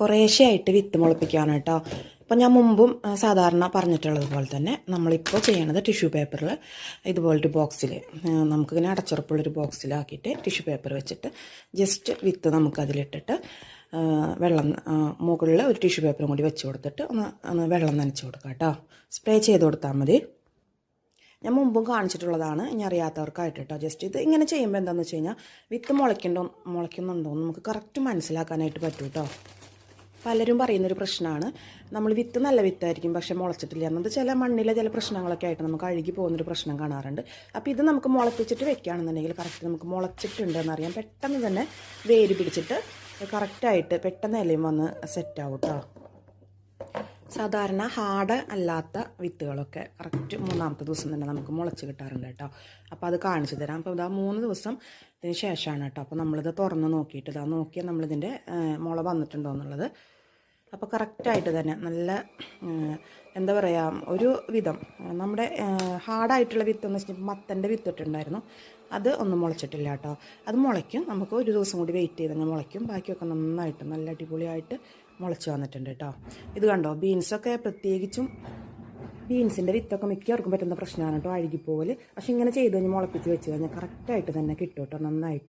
കുറേശ്ശെയായിട്ട് വിത്ത് മുളപ്പിക്കുകയാണ് കേട്ടോ. അപ്പോൾ ഞാൻ മുമ്പും സാധാരണ പറഞ്ഞിട്ടുള്ളത് പോലെ തന്നെ നമ്മളിപ്പോൾ ചെയ്യണത് ടിഷ്യൂ പേപ്പറിൽ ഇതുപോലൊരു ബോക്സിൽ നമുക്കിങ്ങനെ അടച്ചുറപ്പുള്ളൊരു ബോക്സിലാക്കിയിട്ട് ടിഷ്യൂ പേപ്പർ വെച്ചിട്ട് ജസ്റ്റ് വിത്ത് നമുക്കതിലിട്ടിട്ട് വെള്ളം മുകളിൽ ഒരു ടിഷ്യൂ പേപ്പറും കൂടി വെച്ച് കൊടുത്തിട്ട് ഒന്ന് ഒന്ന് വെള്ളം നനച്ച് കൊടുക്കാം കേട്ടോ. സ്പ്രേ ചെയ്ത് കൊടുത്താൽ മതി. ഞാൻ മുമ്പും കാണിച്ചിട്ടുള്ളതാണ് ഇനി അറിയാത്തവർക്കായിട്ട് കേട്ടോ. ജസ്റ്റ് ഇത് ഇങ്ങനെ ചെയ്യുമ്പോൾ എന്താണെന്ന് വെച്ച് കഴിഞ്ഞാൽ വിത്ത് മുളയ്ക്കണ്ടോ മുളയ്ക്കുന്നുണ്ടോ എന്ന് നമുക്ക് കറക്റ്റ് മനസ്സിലാക്കാനായിട്ട് പറ്റും കേട്ടോ. പലരും പറയുന്നൊരു പ്രശ്നമാണ് നമ്മൾ വിത്ത് നല്ല വിത്തായിരിക്കും പക്ഷേ മുളച്ചിട്ടില്ല. എന്നത് ചില മണ്ണിലെ ചില പ്രശ്നങ്ങളൊക്കെ ആയിട്ട് നമുക്ക് അഴുകി പോകുന്നൊരു പ്രശ്നം കാണാറുണ്ട്. അപ്പോൾ ഇത് നമുക്ക് മുളപ്പിച്ചിട്ട് വെക്കുകയാണെന്നുണ്ടെങ്കിൽ കറക്റ്റ് നമുക്ക് മുളച്ചിട്ടുണ്ട് എന്നറിയാം പെട്ടെന്ന് തന്നെ വേര് പിടിച്ചിട്ട് കറക്റ്റായിട്ട് പെട്ടെന്ന് ഇലയും വന്ന് സെറ്റാവും കേട്ടോ സാധാരണ ഹാർഡ് അല്ലാത്ത വിത്തുകളൊക്കെ കറക്റ്റ് മൂന്നാമത്തെ ദിവസം തന്നെ നമുക്ക് മുളച്ച് കിട്ടാറുണ്ട് കേട്ടോ. അപ്പോൾ അത് കാണിച്ചു തരാം. അപ്പോൾ ഇതാ മൂന്ന് ദിവസം ഇതിന് ശേഷമാണ് കേട്ടോ. അപ്പോൾ നമ്മളിത് തുറന്ന് നോക്കിയിട്ട് ഇതാ നോക്കിയാൽ നമ്മളിതിന്റെ മുള വന്നിട്ടുണ്ടോ എന്നുള്ളത്. അപ്പോൾ കറക്റ്റായിട്ട് തന്നെ നല്ല എന്താ പറയുക ഒരു വിധം നമ്മുടെ ഹാർഡായിട്ടുള്ള വിത്ത് എന്ന് വെച്ചിട്ടുണ്ടെങ്കിൽ മത്തന്റെ വിത്തിട്ടുണ്ടായിരുന്നു അത് ഒന്നും മുളച്ചിട്ടില്ല കേട്ടോ. അത് മുളയ്ക്കും. നമുക്ക് ഒരു ദിവസം കൂടി വെയിറ്റ് ചെയ്ത് തന്നെ മുളയ്ക്കും. ബാക്കിയൊക്കെ നന്നായിട്ട് നല്ല അടിപൊളിയായിട്ട് മുളച്ച് വന്നിട്ടുണ്ട് കേട്ടോ. ഇത് കണ്ടോ? ബീൻസൊക്കെ പ്രത്യേകിച്ചും ബീൻസിന്റെ വിത്തൊക്കെ മിക്കവർക്കും പറ്റുന്ന പ്രശ്നമാണ് കേട്ടോ. അഴുകിപ്പോവൽ പക്ഷെ ഇങ്ങനെ ചെയ്ത് കഴിഞ്ഞ് മുളപ്പിച്ച് വെച്ച് കഴിഞ്ഞാൽ കറക്റ്റായിട്ട് തന്നെ കിട്ടും കേട്ടോ. നന്നായിട്ട്.